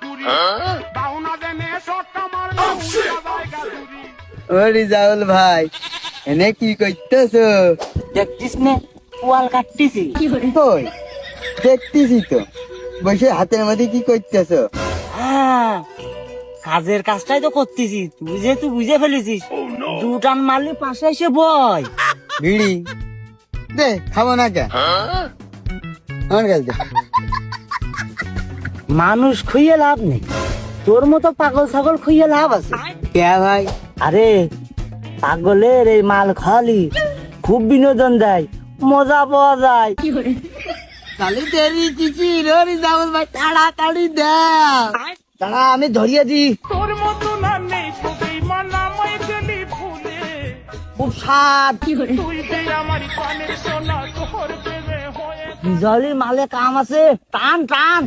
কুড়ি বাউনা দেনে শটটা মারলে জায়গা দূরি ও রিজাউল ভাই এনে কি করতেছ দেখতিস নে পোয়াল কাটতিছি। কই? দেখতেছি তো। বসে হাতের মধ্যে কি করতেছ হ্যাঁ কাজের কাজটাই তো করতেছি তুই যেহেতু বুঝে ফেলেছিস দুটান মারলে পাশে এসে বয়। বিড়ি? দে খাব না কে? আমার কাছে দে। মানুষ খুইয়ে লাভ নেই। তোর মতো পাগল ছাগল খুইয়ে লাভ আছে। কে ভাই? আরে পাগলের এই মাল খালি। খুব বিনোদন দেয় মজা পাওয়া যায়। খালি দেরি চিচি রে রিজাউল ভাই তাড়াতাড়ি দেখ দাঁড়া আমি ধরিয়ে দিই। তোর মতো না নেই সবেই মানা মাই গেলি ফুলে। খুব স্বাদ। তুই যে আমার পানের সোনা তোর দেবে হয়ে বিজলির মালে কাম আছে। টান টান।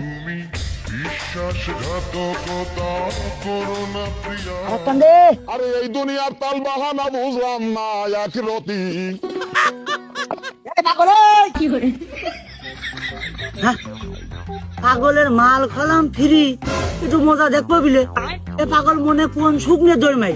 আরে এই দুনিয়ার তাল বাহানা বুঝলাম না এক রতি! হ্যাঁ, পাগলের মাল খালাম ফ্রি একটু মজা দেখব বিলে। এ পাগল মনে কোন শুকনে দৌড় মারি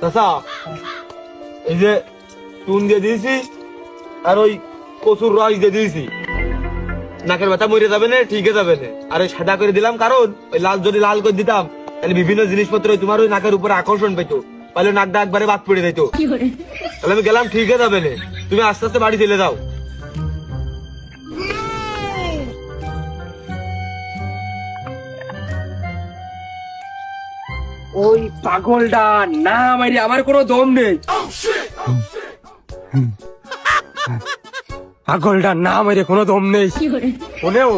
চাচা এই যে চুন দিয়ে দিয়েছি আর ওই কচুর রস দিয়ে দিয়েছি। নাকের ব্যথা মরে যাবে না ঠিকই যাবে না। আর ওই সাদা করে দিলাম কারণ ওই লাল যদি লাল করে দিতাম তাহলে বিভিন্ন জিনিসপত্র তোমার ওই নাকের উপরে আকর্ষণ পেতো। তাহলে নাকটা একবারে বাদ পড়ে যেত। তাহলে আমি গেলাম ঠিকই যাবে না। তুমি আস্তে আস্তে বাড়ি চলে যাও। ওই পাগলটা না মারি আমার কোনো দম নেই। পাগলটা না মারি কোনো দম নেই। মনেও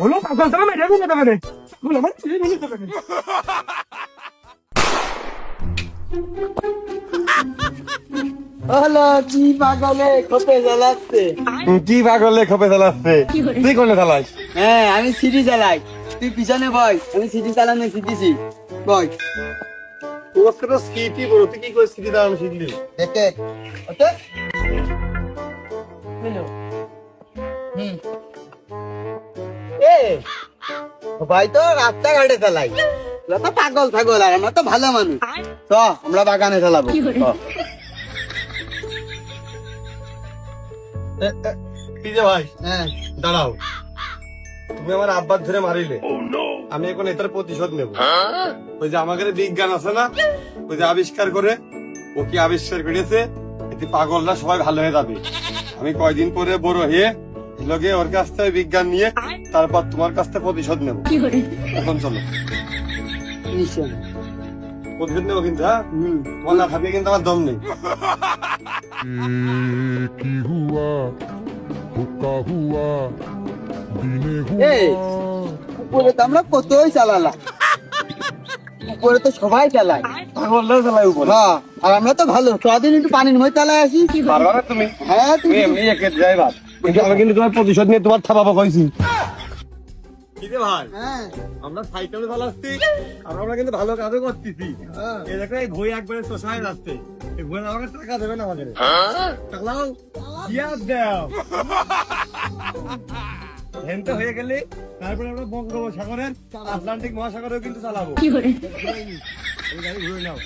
হলো? পাগল তুমি মেরে দিলে তবে বলো তবে নে হলো কি পাগলে খোপে জ্বালাচ্ছে। কি পাগলে খপে চালাচ্ছে তুই কোনে চালাস হ্যাঁ আমি সিটি চালাই তুই পিছনে বয় আমি সিটি চালানো শিখেছি। বয় তোর তো স্কিটি বড় তুই কি করে স্কিটি দাম শিখলি? দেখে ওকে হুম। এ ভাই তো রাস্তাঘাটে চালাই তো পাগল ছাগল আর আমরা তো ভালো মানুষ। চ আমরা বাগানে চালাবো। যে ভাই হ্যাঁ। দাঁড়াও। তুমি আমার আব্বার ধরে মারিলে। আমি এখন এটার প্রতিশোধ নেব। ওই যে আমাদের বিজ্ঞান আছে না ওই যে আবিষ্কার করে ও কি আবিষ্কার করেছে? এতে পাগলরা সবাই ভালো হয়ে যাবে। আমি কয়দিন পরে বড় হয়ে লগে ওর কাছ থেকে বিজ্ঞান নিয়ে তারপর তোমার কাছ থেকে প্রতিশোধ নেব। এখন চলো। প্রতিশোধ নেব কিন্তু হ্যাঁ? তোমার না ভাবিয়ে কিন্তু আমার দম নেই। কি হুয়া হুকা হুয়া দিনে হুয়া উপরে তো আমরা কতই চালালাম। উপরে তো সবাই চালায়। পাগলরাও চালায় উপরে। হ্যাঁ আর আমরা তো ভালো সারাদিন একটু পানির মধ্যে চালায় আসি। পারবা না তুমি? হ্যাঁ তুমি এমনি একে ড্রাইভার। কিন্তু আমি কিন্তু তোমার প্রতিশোধ নিয়ে তোমার থাবা কইছি রে ভাই হ্যাঁ। আমরা সাইকেলে চালাচ্ছি আর আমরা কিন্তু ভালো কাজও করতেছি। এই দেখো এই ভই একবারে শোষায় যাচ্ছে। এই ভই আমাকে টাকা দেবে না আমাদের। চালাও দাও। হেনতে হয়ে গেলে তারপরে আমরা বঙ্গোপসাগরের আটলান্টিক মহাসাগরেও কিন্তু চালাবো। গাড়ি ঘুরে নাও।